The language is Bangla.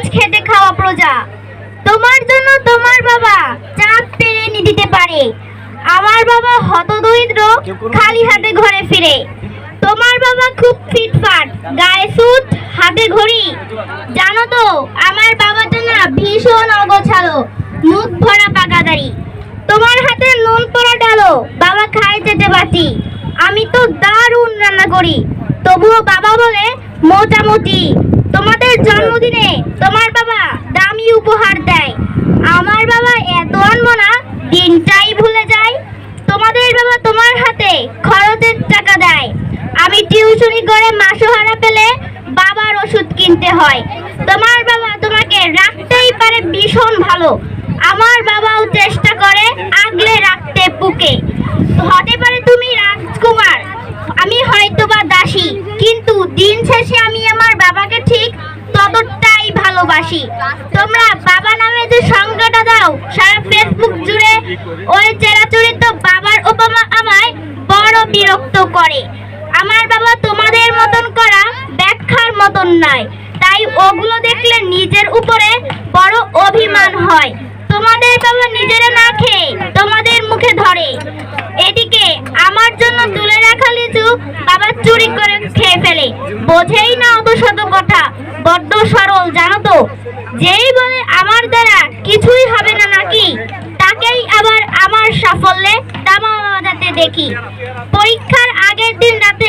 রোজ খেতে খাওয়া প্রজা। তোমার জন্য তোমার বাবা চাঁদ পেরে এনে দিতে পারে। আমার বাবা হতদরিদ্র খালি হাতে ঘরে ফিরে। তোমার বাবা খুব ফিটফাট গায়ে সুত হাতে ঘড়ি। জানো তো আমার বাবা তো না ভীষণ অগোছালো মুখ ভরা পাকাদারি তোমার হাতে নুন পড়া ডালো বাবা খায় যেতে বাঁচি আমি তো দারুণ রান্না করি। তবুও বাবা বলে মোটামুটি। তোমাদের জন্মদিনে তোমার বাবা দামি উপহার দেয়। আমার বাবা এত আনমনা, দিনটাই ভুলে যায়। তোমাদের বাবা তোমার হাতে খরচের টাকা দেয়। আমি টিউশনি করে মাসোহারা পেলে বাবার ওষুধ কিনতে হয়। তোমার বাবা তোমাকে রাখতেই পারে ভীষণ ভালো। আমার বাবাও চেষ্টা করে আগলে রাখতে পুকে। হতে পারে তুমি রাজকুমার, আমি হয়তো বা দাসী, কিন্তু দিন শেষে আমি আমার বাবাকে ঠিক ভালোবাসি। তোমরা বাবা নামে যে সংজ্ঞাটা দাও, সারা ফেসবুক জুড়ে ওই চেরাচরিত বাবার উপমা আমায় বড় বিরক্ত করে। আমার বাবা তোমাদের মতন করা ব্যাখ্যার মতন নয়। তাই ওগুলো দেখলে নিজের উপরে বড় অভিমান হয়। তোমাদের বাবা নিজেরা না খেয়ে তোমাদের মুখে ধরে। এদিকে আমার জন্য তুলে রাখা লিচু বাবা চুরি করে খেয়ে ফেলে। বোঝেই না অত শত কথা, বড্ড সরল জানো তো যেই বলে আমার দ্বারা কিছুই হবে না নাকি, তাকেই আবার আমার সাফল্যে দামা বাজাতে দেখি। পরীক্ষার আগের দিন রাতে